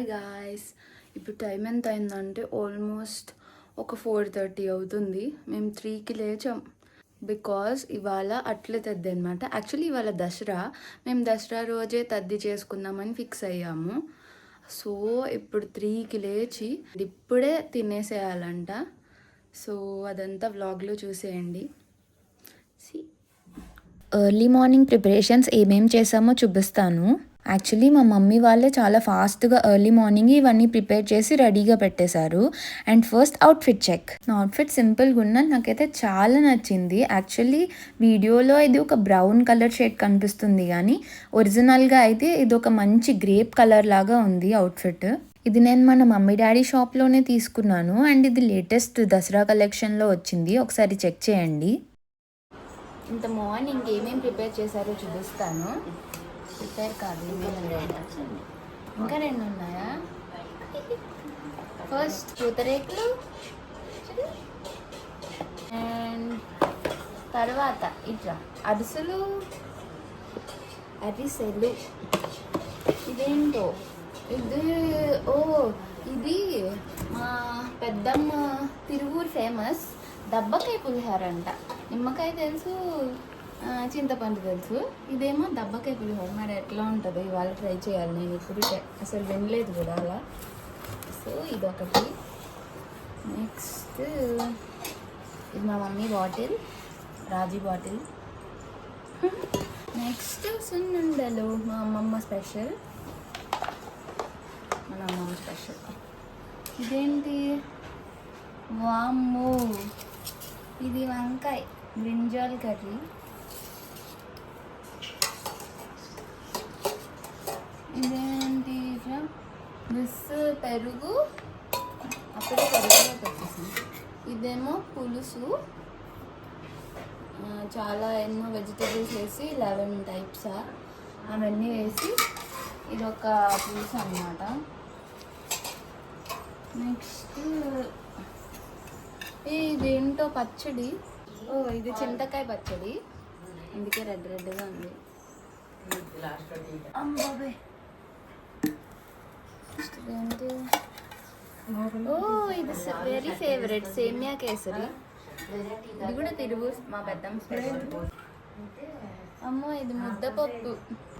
Hi guys ఇప్పుడు time ఎంత అయిందంటే ఆల్మోస్ట్ ఒక ఫోర్ థర్టీ అవుతుంది. మేము త్రీకి లేచాం. బికాస్ ఇవాళ అట్లే తద్ది అనమాట యాక్చువల్లీ ఇవాళ దసరా. మేము దసరా రోజే తద్ది చేసుకుందామని ఫిక్స్ అయ్యాము. సో ఇప్పుడు త్రీకి లేచి ఇప్పుడే తినేసేయాలంట. సో అదంతా వ్లాగ్లో చూసేయండి. ఎర్లీ మార్నింగ్ ప్రిపరేషన్స్ ఏమేం చేసామో చూపిస్తాను. యాక్చువల్లీ మా మమ్మీ వాళ్ళే చాలా ఫాస్ట్గా ఎర్లీ మార్నింగ్ ఇవన్నీ ప్రిపేర్ చేసి రెడీగా పెట్టేశారు. And first outfit check. నా అవుట్ఫిట్ సింపుల్గా ఉన్న నాకైతే చాలా నచ్చింది. యాక్చువల్లీ వీడియోలో ఇది ఒక బ్రౌన్ కలర్ షేడ్ కనిపిస్తుంది కానీ ఒరిజినల్గా అయితే ఇది ఒక మంచి గ్రేప్ కలర్ లాగా ఉంది అవుట్ఫిట్. ఇది నేను మన మమ్మీ డాడీ షాప్లోనే తీసుకున్నాను. అండ్ ఇది లేటెస్ట్ దసరా కలెక్షన్లో వచ్చింది. ఒకసారి చెక్ చేయండి. ఇంత మార్నింగ్ ఏమేం ప్రిపేర్ చేశారో చూపిస్తాను. ప్రిపేర్ కాదు ఇంకా రెండు ఉన్నాయా? ఫస్ట్ పూతరేకులు అండ్ తర్వాత ఇట్లా అరిసెలు. అరిసెలు. ఇదేంటో? ఇది ఓ ఇది మా పెద్దమ్మ తిరువూరు ఫేమస్ దబ్బకాయ పులిహోర అంట. నిమ్మకాయ తెలుసు? చింతపండు తెలుసు. ఇదేమో దబ్బకాయ పులిహోర. మరి ఎట్లా ఉంటుందో? ఇవాళ ట్రై చేయాలి నేను. ఇప్పుడు అసలు వినలేదు కూడా అలా. సో ఇదొకటి. నెక్స్ట్ ఇది మా mummy bottle. Raji bottle. Next సున్నుండలు. మా అమ్మమ్మ స్పెషల్. మన అమ్మమ్మ స్పెషల్. ఇదేంటి? వామ్మో. ఇది వంకాయ. Brinjal curry. ఇదేంటి దిస్ పెరుగు. అప్పుడే పెరుగులో పెట్టేసింది ఇదేమో పులుసు. చాలా ఎన్నో వెజిటేబుల్స్ వేసి లెవెన్ టైప్స్ అవన్నీ వేసి ఇది ఒక పులుసు అన్నమాట. నెక్స్ట్ ఇదేంటో పచ్చడి? ఓ ఇది చింతకాయ పచ్చడి. అందుకే రెడ్ రెడ్గా ఉంది. ఓ ఇది వెరీ ఫేవరెట్ సేమియా కేసరి. ఇది కూడా తిరుగు మా పెద్దమ్మ స్పెషల్ అమ్మో ఇది ముద్దపప్పు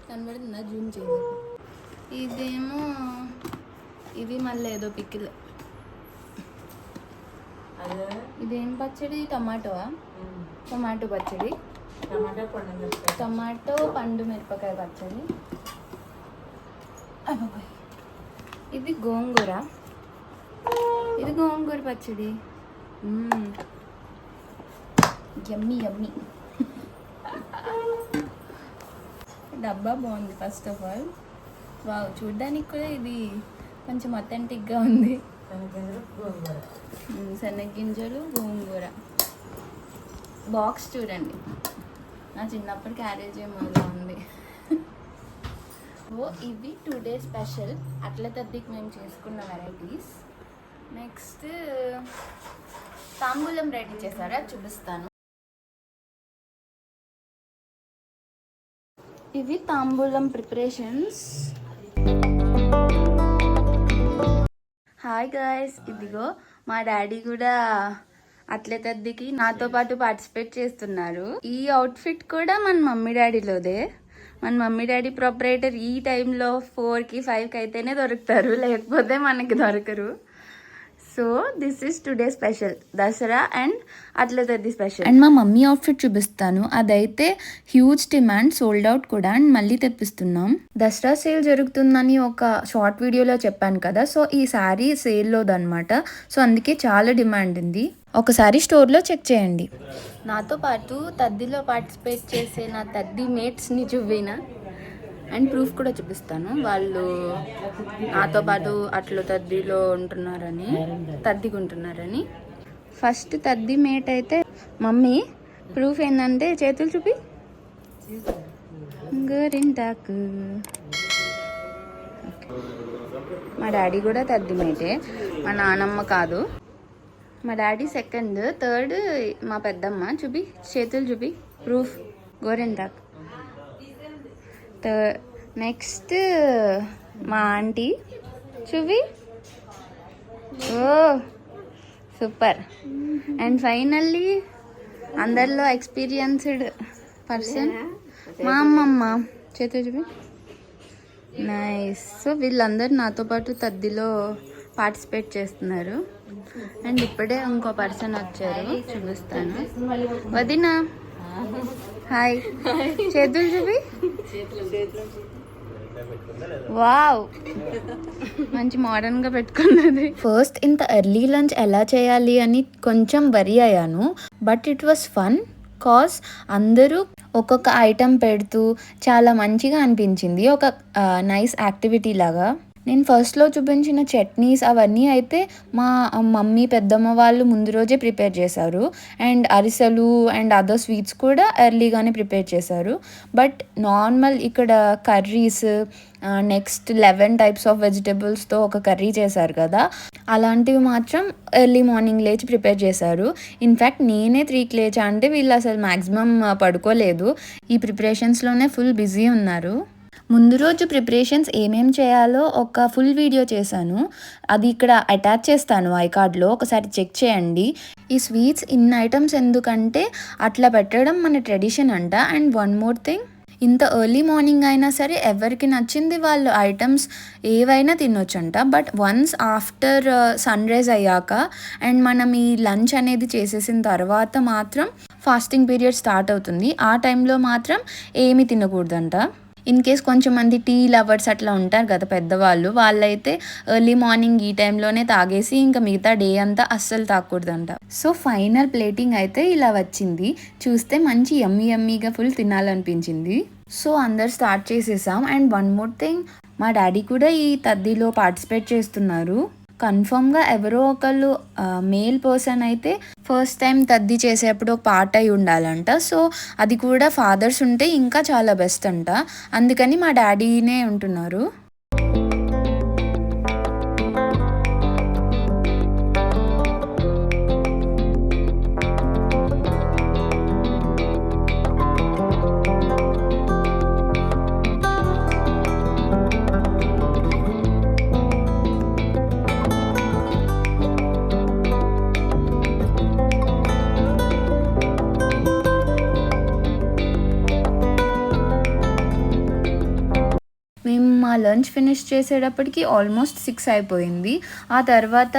కనబడుతుందా? జూమ్ చేయండి ఇదేమో ఇది మళ్ళీ ఏదో పిక్కిల్ ఇదేం పచ్చడి? టమాటోవా? టమాటో పచ్చడి. టమాటో పండు మిరపకాయ పచ్చడి. అబ్బబ్బోయ్. ఇది గోంగూర. ఇది గోంగూర పచ్చడి. Yummy yummy. డబ్బా బాగుంది ఫస్ట్ ఆఫ్ ఆల్ వావ్ చూడ్డానికి కూడా ఇది కొంచెం అథెంటిక్గా ఉంది. మ్మ్, శనగ్గింజలు గోంగూర. బాక్స్ చూడండి. నా చిన్నప్పుడు క్యారేజ్ ఏమో ఉంది. సో ఇవి టూ డే స్పెషల్ అట్ల తద్దికి మేము చేసుకున్న వెరైటీస్ నెక్స్ట్ తాంబూలం రెడీ చేశారా? చూపిస్తాను. ఇవి తాంబూలం ప్రిపరేషన్స్. హాయ్ గాయస్ ఇదిగో మా డాడీ కూడా అట్లతద్దికి నాతో పాటు పార్టిసిపేట్ చేస్తున్నారు. ఈ అవుట్ఫిట్ కూడా మన మమ్మీ డాడీలోదే. మన మమ్మీ డాడీ ప్రొపరేటర్ ఈ టైంలో ఫోర్కి ఫైవ్కి అయితేనే దొరుకుతారు. లేకపోతే మనకి దొరకరు. So this is today special Dasara and Atla Taddi special and మా మమ్మీ అవుట్ఫిట్ చూపిస్తాను. అదైతే హ్యూజ్ డిమాండ్ సోల్డ్ అవుట్ కూడా అండ్ మళ్ళీ తెప్పిస్తున్నాం. దసరా సేల్ జరుగుతుందని ఒక షార్ట్ వీడియోలో చెప్పాను కదా. సో ఈ శారీ సేల్లోదన్నమాట సో అందుకే చాలా డిమాండ్ ఉంది. ఒకసారి స్టోర్లో చెక్ చేయండి. నాతో పాటు తద్దిలో పార్టిసిపేట్ చేసే నా తద్ది మేట్స్ని చూపిన అండ్ ప్రూఫ్ కూడా చూపిస్తాను. వాళ్ళు నాతో పాటు అట్లు తద్దిలో ఉంటున్నారని తద్దిగా ఉంటున్నారని. ఫస్ట్ తద్ది మేట్ అయితే మమ్మీ ప్రూఫ్ ఏంటంటే చేతులు చూపి. గోరింటాకు మా డాడీ కూడా తద్ది మేటే. మా నానమ్మ కాదు. మా డాడీ సెకండ్ థర్డ్ మా పెద్దమ్మ చూపి చేతులు చూపి ప్రూఫ్ గోరింటాకు. నెక్స్ట్ మా ఆంటీ. చూవి ఓ సూపర్. అండ్ ఫైనల్లీ అందరిలో ఎక్స్పీరియన్స్డ్ పర్సన్ మా అమ్మమ్మ. చేతులు చూపి. నైస్. సో వీళ్ళందరూ నాతో పాటు తద్దిలో పార్టిసిపేట్ చేస్తున్నారు. అండ్ ఇప్పుడే ఇంకో పర్సన్ వచ్చారు. చూపిస్తాను. వదిన. హాయ్. చేతులు చూపి. వావ్. మంచి మోడర్న్గా పెట్టుకున్నది. ఫస్ట్ ఇంత ఎర్లీ లంచ్ ఎలా చేయాలి అని కొంచెం వరి అయ్యాను. But it was fun cause అందరూ ఒక్కొక్క ఐటెం పెడుతూ చాలా మంచిగా అనిపించింది. ఒక నైస్ యాక్టివిటీ లాగా. నేను ఫస్ట్లో చూపించిన చట్నీస్ అవన్నీ అయితే మా మమ్మీ పెద్దమ్మ వాళ్ళు ముందు రోజే ప్రిపేర్ చేశారు. అండ్ అరిసెలు అండ్ అదర్ స్వీట్స్ కూడా ఎర్లీగానే ప్రిపేర్ చేశారు. బట్ నార్మల్ ఇక్కడ curries next eleven types of వెజిటేబుల్స్తో ఒక కర్రీ చేశారు కదా. అలాంటివి మాత్రం ఎర్లీ మార్నింగ్ లేచి ప్రిపేర్ చేశారు. ఇన్ఫ్యాక్ట్ నేనే త్రీకి లేచా అంటే వీళ్ళు అసలు మ్యాక్సిమం పడుకోలేదు. ఈ ప్రిపరేషన్స్లోనే ఫుల్ బిజీ ఉన్నారు. ముందు రోజు ప్రిపరేషన్స్ ఏమేం చేయాలో ఒక ఫుల్ వీడియో చేశాను. అది ఇక్కడ అటాచ్ చేస్తాను ఐ కార్డ్లో ఒకసారి చెక్ చేయండి. ఈ స్వీట్స్ ఇన్ని ఐటమ్స్ ఎందుకంటే అట్లా పెట్టడం మన ట్రెడిషన్ అంట. అండ్ వన్ మోర్ థింగ్ ఇంత ఎర్లీ మార్నింగ్ అయినా సరే ఎవరికి నచ్చింది వాళ్ళు ఐటమ్స్ ఏవైనా తినొచ్చంట. But once after sunrise అయ్యాక అండ్ మనం ఈ లంచ్ అనేది చేసేసిన తర్వాత మాత్రం ఫాస్టింగ్ పీరియడ్ స్టార్ట్ అవుతుంది. ఆ టైంలో మాత్రం ఏమి తినకూడదంట. ఇన్ కేస్ కొంచెం మంది టీ లవర్స్ అట్లా ఉంటారు కదా పెద్దవాళ్ళు వాళ్ళైతే ఎర్లీ మార్నింగ్ ఈ టైంలోనే తాగేసి ఇంకా మిగతా డే అంతా అస్సలు తాగకూడదంట. సో ఫైనల్ ప్లేటింగ్ అయితే ఇలా వచ్చింది. చూస్తే మంచి యమ్మీ ఎమ్మీగా ఫుల్ తినాలనిపించింది. సో అందరు స్టార్ట్ చేసేసాం. అండ్ వన్ మోర్ థింగ్ మా డాడీ కూడా ఈ తద్దిలో పార్టిసిపేట్ చేస్తున్నారు. కన్ఫర్మ్గా ఎవరో ఒకళ్ళు మేల్ పర్సన్ అయితే ఫస్ట్ టైం తద్ది చేసేటప్పుడు ఒక పార్ట్ అయి ఉండాలంట. సో అది కూడా ఫాదర్స్ ఉంటే ఇంకా చాలా బెస్ట్ అంట. అందుకని మా డాడీనే ఉంటున్నారు. మా లంచ్ ఫినిష్ చేసేటప్పటికి ఆల్మోస్ట్ సిక్స్ అయిపోయింది. ఆ తర్వాత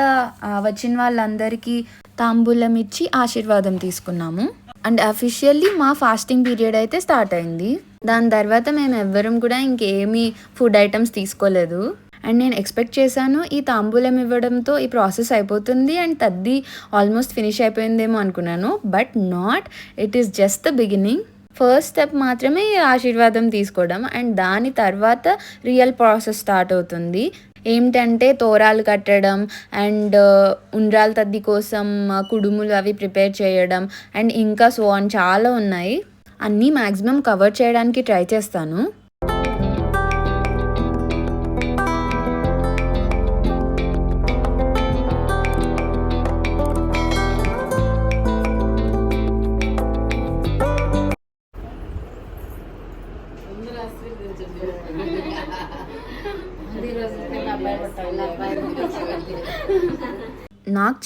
వచ్చిన వాళ్ళందరికీ తాంబూలం ఇచ్చి ఆశీర్వాదం తీసుకున్నాము. అండ్ అఫీషియల్లీ మా ఫాస్టింగ్ పీరియడ్ అయితే స్టార్ట్ అయింది. దాని తర్వాత మేము ఎవ్వరం కూడా ఇంకేమీ ఫుడ్ ఐటమ్స్ తీసుకోలేదు. అండ్ నేను ఎక్స్పెక్ట్ చేశాను ఈ తాంబూలం ఇవ్వడంతో ఈ ప్రాసెస్ అయిపోతుంది అండ్ తద్ది ఆల్మోస్ట్ ఫినిష్ అయిపోయిందేమో అనుకున్నాను. But not it is just the beginning first step మాత్రమే ఆశీర్వాదం తీసుకోవడం. అండ్ దాని తర్వాత రియల్ ప్రాసెస్ స్టార్ట్ అవుతుంది. ఏమిటంటే తోరాలు కట్టడం అండ్ uh, ఉండ్రాల తద్ది కోసం uh, కుడుములు అవి ప్రిపేర్ చేయడం అండ్ ఇంకా సో అని చాలా ఉన్నాయి. అన్నీ మ్యాక్సిమం కవర్ చేయడానికి ట్రై చేస్తాను.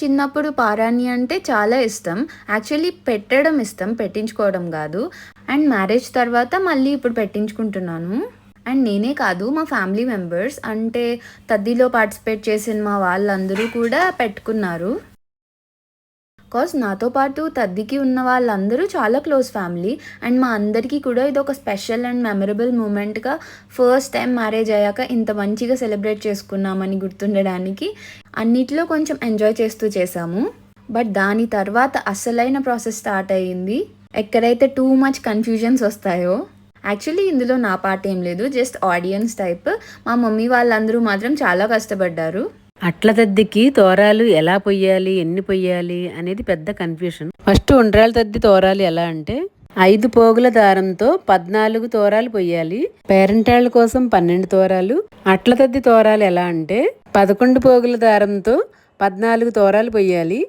చిన్నప్పుడు పారాణి అంటే చాలా ఇష్టం. యాక్చువల్లీ పెట్టడం ఇష్టం పెట్టించుకోవడం కాదు. అండ్ మ్యారేజ్ తర్వాత మళ్ళీ ఇప్పుడు పెట్టించుకుంటున్నాను. అండ్ నేనే కాదు మా ఫ్యామిలీ మెంబర్స్. అంటే తద్దిలో పార్టిసిపేట్ చేసిన మా వాళ్ళందరూ కూడా పెట్టుకున్నారు. కాజ్ నాతో పాటు తద్దికి ఉన్న వాళ్ళందరూ చాలా క్లోజ్ ఫ్యామిలీ అండ్ మా అందరికీ కూడా ఇది ఒక స్పెషల్ అండ్ మెమరబుల్ మూమెంట్గా ఫస్ట్ టైం మ్యారేజ్ అయ్యాక ఇంత మంచిగా సెలబ్రేట్ చేసుకున్నామని గుర్తుండడానికి అన్నిట్లో కొంచెం ఎంజాయ్ చేస్తూ చేసాము బట్ దాని తర్వాత అసలైన ప్రాసెస్ స్టార్ట్ అయ్యింది. ఎక్కడైతే టూ మచ్ కన్ఫ్యూజన్స్ వస్తాయో యాక్చువల్లీ ఇందులో నా పాట ఏం లేదు జస్ట్ ఆడియన్స్ టైప్ మా మమ్మీ వాళ్ళందరూ మాత్రం చాలా కష్టపడ్డారు. అట్ల తద్దికి తోరాలు ఎలా పొయ్యాలి ఎన్ని పొయ్యాలి అనేది పెద్ద కన్ఫ్యూషన్ ఫస్ట్ ఉండ్రాల తద్ది తోరాలు ఎలా అంటే ఐదు పోగుల దారంతో పద్నాలుగు తోరాలు పొయ్యాలి. పేరెంటాళ్ళ కోసం పన్నెండు తోరాలు. అట్ల తద్ది తోరాలు ఎలా అంటే పదకొండు పోగుల దారంతో పద్నాలుగు తోరాలు పొయ్యాలి.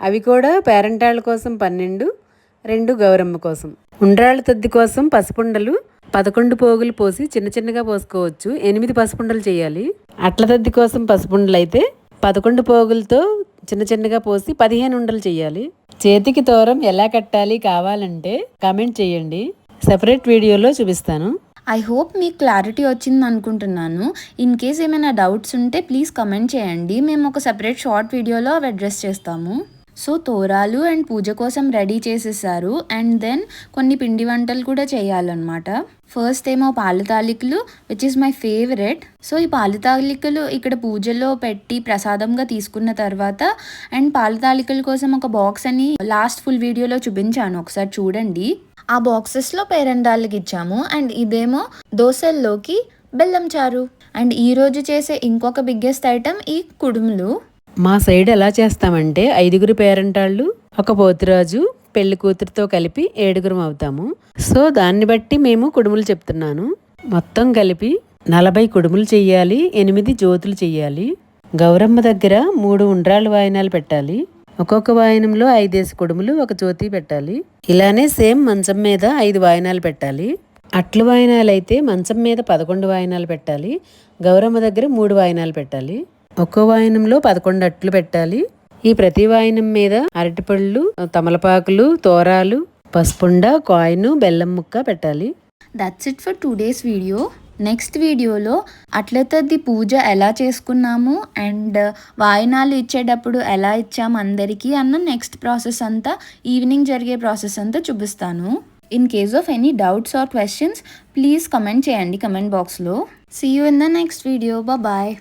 అవి కూడా పేరెంటాళ్ళ కోసం పన్నెండు రెండు గౌరమ్మ కోసం. ఉండ్రాళ్ళ తద్ది కోసం పసుపుండలు పదకొండు పోగులు పోసి చిన్న చిన్నగా పోసుకోవచ్చు. ఎనిమిది పసుపుండలు చేయాలి. అట్లదద్ది కోసం పసుపుండలు అయితే పదకొండు పోగులతో చిన్న చిన్నగా పోసి పదిహేను ఉండలు చేయాలి. చేతికి తోరం ఎలా కట్టాలి కావాలంటే కామెంట్ చేయండి. సెపరేట్ వీడియోలో చూపిస్తాను. ఐ హోప్ మీకు క్లారిటీ వచ్చింది అనుకుంటున్నాను. ఇన్ కేస్ ఏమైనా డౌట్స్ ఉంటే ప్లీజ్ కమెంట్ చేయండి. మేము ఒక సెపరేట్ షార్ట్ వీడియోలో అవి అడ్రస్ చేస్తాము. సో తోరాలు అండ్ పూజ కోసం రెడీ చేసేసారు. అండ్ దెన్ కొన్ని పిండి వంటలు కూడా చేయాలన్నమాట. ఫస్ట్ ఏమో పాలు తాలికలు which is my favourite so ఈ పాలు తాలికలు ఇక్కడ పూజలో పెట్టి ప్రసాదంగా తీసుకున్న తర్వాత అండ్ పాలు తాలికల కోసం ఒక బాక్స్ అని లాస్ట్ ఫుల్ వీడియోలో చూపించాను. ఒకసారి చూడండి. ఆ బాక్సెస్లో పేరెండాళ్ళకి ఇచ్చాము. అండ్ ఇదేమో దోశల్లోకి బెల్లం చారు. అండ్ ఈ రోజు చేసే ఇంకొక బిగ్గెస్ట్ ఐటమ్ ఈ కుడుములు. మా సైడ్ ఎలా చేస్తామంటే ఐదుగురు పేరెంటాళ్ళు ఒక పోతురాజు పెళ్ళి కూతురుతో కలిపి ఏడుగురం అవుతాము. సో దాన్ని బట్టి మేము కుడుములు చెప్తున్నాను. మొత్తం కలిపి నలభై కుడుములు చెయ్యాలి ఎనిమిది జ్యోతులు చెయ్యాలి. గౌరమ్మ దగ్గర మూడు ఉండ్రాళ్ళు వాయినాలు పెట్టాలి. ఒక్కొక్క వాయనంలో ఐదేసి కుడుములు ఒక జ్యోతి పెట్టాలి. ఇలానే సేమ్ మంచం మీద ఐదు వాయనాలు పెట్టాలి. అట్లు వాయనాలు అయితే మంచం మీద పదకొండు వాయనాలు పెట్టాలి. గౌరమ్మ దగ్గర మూడు వాయనాలు పెట్టాలి. ఒక్కో వాయనంలో పదకొండు అట్లు పెట్టాలి. ఈ ప్రతి వాయనం మీద అరటిపళ్ళు తమలపాకులు తోరాలు పసుపుండ కాయిన్ బెల్లం ముక్క పెట్టాలి. That's it for two days video next వీడియోలో అట్లతద్ది పూజ ఎలా చేసుకున్నాము అండ్ వాయినాలు ఇచ్చేటప్పుడు ఎలా ఇచ్చాము అందరికీ అన్న నెక్స్ట్ ప్రాసెస్ అంతా ఈవినింగ్ జరిగే ప్రాసెస్ అంతా చూపిస్తాను. In case of any doubts or questions please comment చేయండి కమెంట్ బాక్స్లో see you in the next video bye